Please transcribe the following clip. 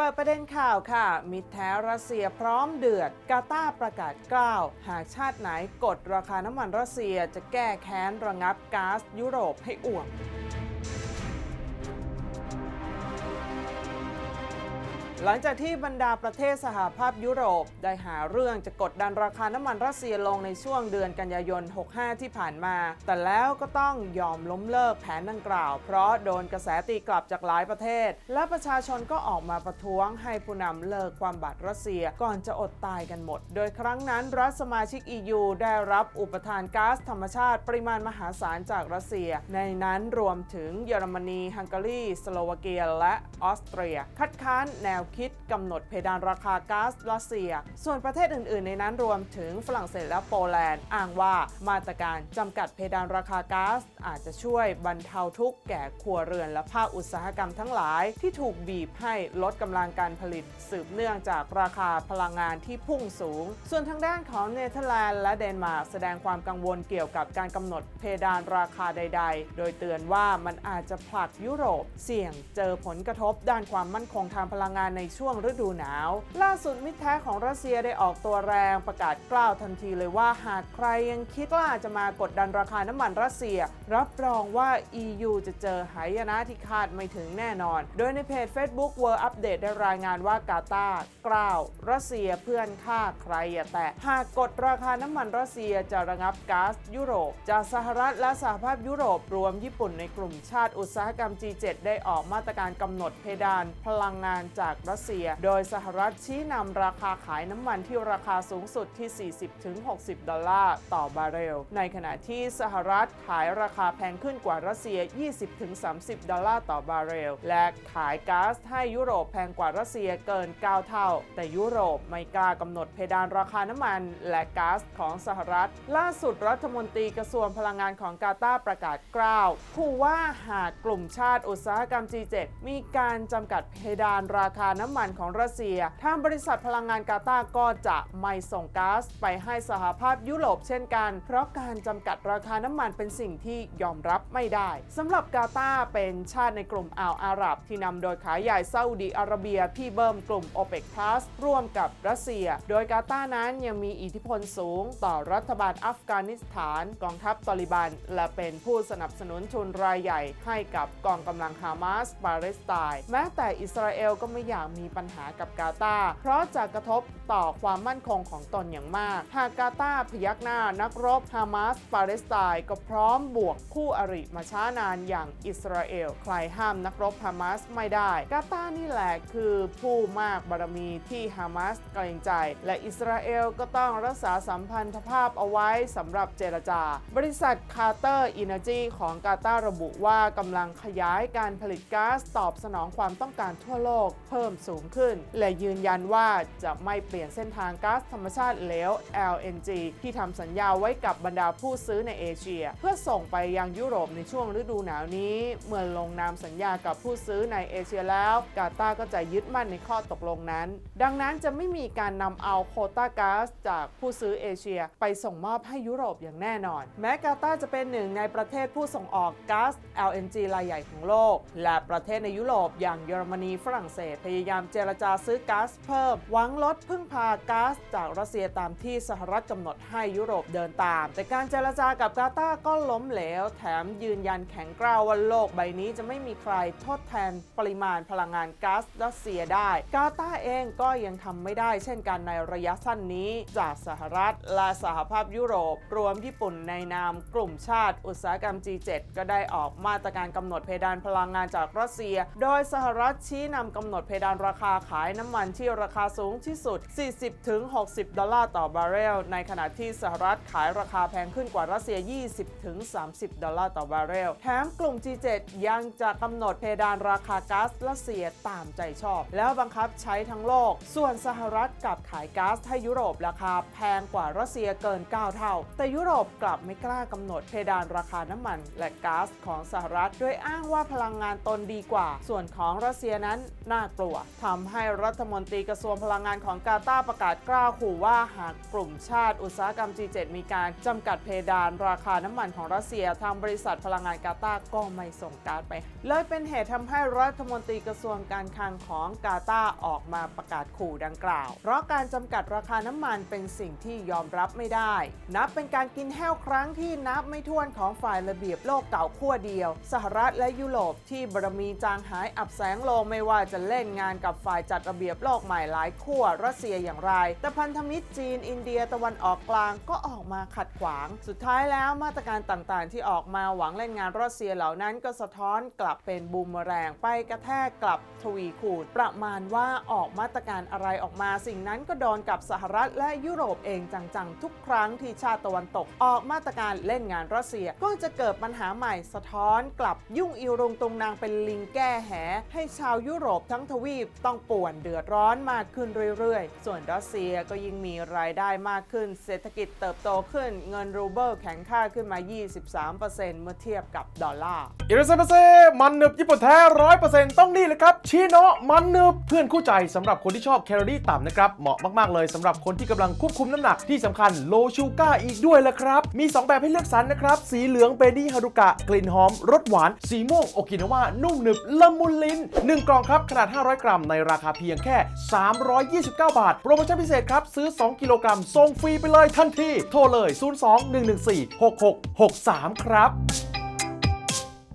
เปิดประเด็นข่าวค่ะ มิตรแท้รัสเซียพร้อมเดือด กาตาประกาศกล้าว หากชาติไหนกดราคาน้ำมันรัสเซียจะแก้แค้นระงับก๊าซยุโรปให้อ่วม หลังจากที่บรรดาประเทศสหภาพยุโรป ได้หาเรื่องจะกดดันราคาน้ำมันรัสเซียลงในช่วงเดือนกันยายน 65 ที่ผ่านมา แต่แล้วก็ต้องยอมล้มเลิกแผนดังกล่าว เพราะโดนกระแสตีกลับจากหลายประเทศ และประชาชนก็ออกมาประท้วงให้ผู้นำเลิกความบาดรัสเซียก่อนจะอดตายกันหมด โดยครั้งนั้นรัฐสมาชิก EU ได้รับอุปทานก๊าซธรรมชาติ ปริมาณมหาศาลจากรัสเซีย ในนั้นรวมถึงเยอรมนี ฮังการี สโลวาเกีย และออสเตรีย คัดค้านแนวคิดกำหนดเพดานราคาก๊าซรัสเซีย ส่วนประเทศอื่น ๆ ในนั้นรวมถึงฝรั่งเศสและโปแลนด์ อ้างว่ามาตรการจำกัดเพดานราคาก๊าซอาจจะช่วยบรรเทาทุกข์แก่ครัวเรือนและภาคอุตสาหกรรมทั้งหลาย ที่ถูกบีบให้ลดกำลังการผลิตสืบเนื่องจากราคาพลังงานที่พุ่งสูง ส่วนทางด้านของเนเธอร์แลนด์และเดนมาร์กแสดงความกังวลเกี่ยวกับการกำหนดเพดานราคาใด ๆ โดยเตือนว่ามันอาจจะผลักยุโรป เสี่ยงเจอผลกระทบด้านความมั่นคงทางพลังงานในช่วงฤดูหนาว ล่าสุดมิตรแท้ของรัสเซียได้ออกตัวแรงประกาศกล้าวทันทีเลยว่าหากใครยังคิดว่าจะมากดดันราคาน้ำมันรัสเซีย รับรองว่า EU จะเจอหายนะที่คาดไม่ถึงแน่นอน โดยในเพจ Facebook World Update ได้รายงานว่ากาตาร์กล่าวรัสเซียเพื่อนฆ่าใครอย่าแตะหากกดราคาน้ำมันรัสเซียจะระงับก๊าซยุโรป จากสหรัฐและสหภาพยุโรปรวมญี่ปุ่นในกลุ่มชาติอุตสาหกรรม G7 ได้ออกมาตรการกำหนดเพดานพลังงานจากรัสเซีย โดยสหรัฐชี้นำราคาขายน้ำมันที่ราคาสูงสุดที่ 40-60 ดอลลาร์ต่อบาร์เรล ในขณะที่สหรัฐขายราคาแพงขึ้นกว่ารัสเซีย 20-30 ดอลลาร์ต่อบาร์เรล และขายก๊าซให้ยุโรปแพงกว่ารัสเซียเกิน 9 เท่า แต่ยุโรปไม่กล้ากำหนดเพดานราคาน้ำมัน และก๊าซของสหรัฐ ล่าสุดรัฐมนตรีกระทรวงพลังงานของกาตาร์ประกาศกล้าวขู่ว่าหากกลุ่มชาติอุตสาหกรรม G7 มีการจำกัดเพดานราคาน้ำมันของรัสเซีย ทางบริษัทพลังงานกาตาร์ก็จะไม่ส่งก๊าซไปให้สหภาพยุโรปเช่นกัน เพราะการจำกัดราคาน้ำมันเป็นสิ่งที่ยอมรับไม่ได้สำหรับกาตาร์เป็นชาติในกลุ่มอ่าวอาหรับ ที่นำโดยขายใหญ่ซาอุดีอาระเบียพี่เบิ้มกลุ่ม o p e c Plus ร่วมกับรัสเซีย โดยกาตาร์นั้นยังมีอิทธิพลสูง ต่อรัฐบาลอัฟกานิสถาน กองทัพตอลิบัน และเป็นผู้สนับสนุนทุนรายใหญ่ให้กับกองกำลังฮามาสปาเลสไตน์แม้แต่อิสราเอลก็ไม่อยากมีปัญหากับกาตาเพราะจะกระทบ ต่อความมั่นคงของตนอย่างมาก หากกาตาร์พยักหน้านักรบฮามาสปาเลสไตน์ก็พร้อมบวกคู่อริมาช้านานอย่างอิสราเอล ใครห้ามนักรบฮามาสไม่ได้ กาตานี่แหละคือผู้มากบารมีที่ฮามาสเกรงใจ และอิสราเอลก็ต้องรักษาสัมพันธภาพเอาไว้สำหรับเจรจา บริษัทคาร์เตอร์อินเนจีของกาตาร์ระบุว่ากำลังขยายการผลิตก๊าซตอบสนองความต้องการทั่วโลกเพิ่มสูงขึ้น และยืนยันว่าจะไม่เปลี่ยนเส้นทางก๊าซธรรมชาติเหลว LNG ที่ทำสัญญาไว้กับบรรดาผู้ซื้อในเอเชีย เพื่อส่งไปยังยุโรปในช่วงฤดูหนาวนี้ เมื่อลงนามสัญญากับผู้ซื้อในเอเชียแล้วกาตาร์ก็จะยึดมั่นในข้อตกลงนั้น ดังนั้นจะไม่มีการนำเอาโคต้าก๊าซจากผู้ซื้อเอเชีย ไปส่งมอบให้ยุโรปอย่างแน่นอน แม้กาตาร์จะเป็นหนึ่งในประเทศผู้ส่งออกก๊าซ LNG รายใหญ่ของโลก และประเทศในยุโรปอย่างเยอรมนีฝรั่งเศสพยายามเจรจาซื้อก๊าซเพิ่มหวังลดพึ่งพาก๊าซจากรัสเซียตามที่สหรัฐกำหนดให้ยุโรปเดินตาม แต่การเจรจากับกาตาร์ก็ล้มเหลว แถมยืนยันแข็งกร้าวว่าโลกใบนี้จะไม่มีใครทดแทนปริมาณพลังงานก๊าซรัสเซียได้ กาตาร์เองก็ยังทำไม่ได้ เช่นกันในระยะสั้นนี้จากสหรัฐและสหภาพยุโรป รวมญี่ปุ่นในนามกลุ่มชาติ อุตสาหกรรม G7 ก็ได้ออกมาตรการกำหนดเพดานพลังงานจากรัสเซีย โดยสหรัฐชี้นำกำหนดเพดานราคาขายน้ำมันที่ราคาสูงที่สุด40-60 ดอลลาร์ต่อบาร์เรล ในขณะที่สหรัฐขายราคาแพงขึ้นกว่ารัสเซีย 20-30 ดอลลาร์ต่อบาร์เรล แถมกลุ่ม G7 ยังจะกำหนดเพดานราคาก๊าซรัสเซียตามใจชอบ แล้วบังคับใช้ทั้งโลก ส่วนสหรัฐกลับขายก๊าซให้ยุโรปราคาแพงกว่ารัสเซียเกิน 9 เท่า แต่ยุโรปกลับไม่กล้ากำหนดเพดานราคาน้ำมัน และก๊าซของสหรัฐ โดยอ้างว่าพลังงานตนดีกว่า ส่วนของรัสเซียนั้นน่ากลัวทำให้รัฐมนตรีกระทรวงพลังงานของกาตาร์ประกาศกล้าขู่ว่าหากกลุ่มชาติอุตสาหกรรม G7 มีการจำกัดเพดานราคาน้ำมันของรัสเซีย ทางบริษัทพลังงานกาตาร์ก็ไม่ส่งการไป เลยเป็นเหตุทำให้รัฐมนตรีกระทรวงการคลังของกาตาร์ออกมาประกาศขู่ดังกล่าว เพราะการจำกัดราคาน้ำมันเป็นสิ่งที่ยอมรับไม่ได้ นับเป็นการกินแห้วครั้งที่นับไม่ถ้วนของฝ่ายระเบียบโลกเก่าขั้วเดียว สหรัฐและยุโรปที่บารมีจางหายอับแสงลงไม่ว่าจะเล่นงานกับฝ่ายจัดระเบียบโลกใหม่หลายขั้วรัสเซียอย่างไร แต่พันธมิตรจีนอินเดียตะวันออกกลางก็ออกมาขัดขวาง สุดท้ายแล้วมาตรการต่างๆ ที่ออกมาหวังเล่นงานรัสเซียเหล่านั้นก็สะท้อนกลับเป็นบูมแรงไปกระแทกกลับทวีคูณประมาณว่าออกมาตรการอะไรออกมา สิ่งนั้นก็โดนกับสหรัฐและยุโรปเองจังๆ ทุกครั้งที่ชาติตะวันตก ออกมาตรการเล่นงานรัสเซียก็จะเกิดปัญหาใหม่สะท้อนกลับยุ่งอีรุงตุงนางเป็นลิงแก้แห ให้ชาวยุโรปทั้งทวีปต้องป่วนเดือดร้อนมากขึ้นเรื่อยๆส่วนรัสเซียก็ยิ่งมีรายได้มากขึ้น เศรษฐกิจเติบโตขึ้น เงินรูเบิลแข็งค่าขึ้นมา 23%เมื่อเทียบกับดอลลาร์อิราเซมาเซมันหนึบญี่ปุ่นแท้ร้อยเปอร์เซ็นต์ต้องนี่เลยครับชีโนะมันหนึบเพื่อนคู่ใจสำหรับคนที่ชอบแคลอรี่ต่ำนะครับ เหมาะมากๆเลยสำหรับคนที่กำลังควบคุมน้ำหนักที่สำคัญโลชูก้าอีกด้วยละครับ มี 2 แบบให้เลือกสรรนะครับ สีเหลืองเบดี้ฮารุกะ กลิ่นหอมรสหวาน สีม่วงโอกินาวานุ่มหนึบละมุนลิ้น1กล่องครับขนาด 500 กรัมในราคาเพียงแค่ 329 บาทาท โปรโมชั่นพิเศษครับ ซื้อ 2 กิโลกรัมส่งฟรีไปเลยทันที โทรเลย 02 114 6663 ครับ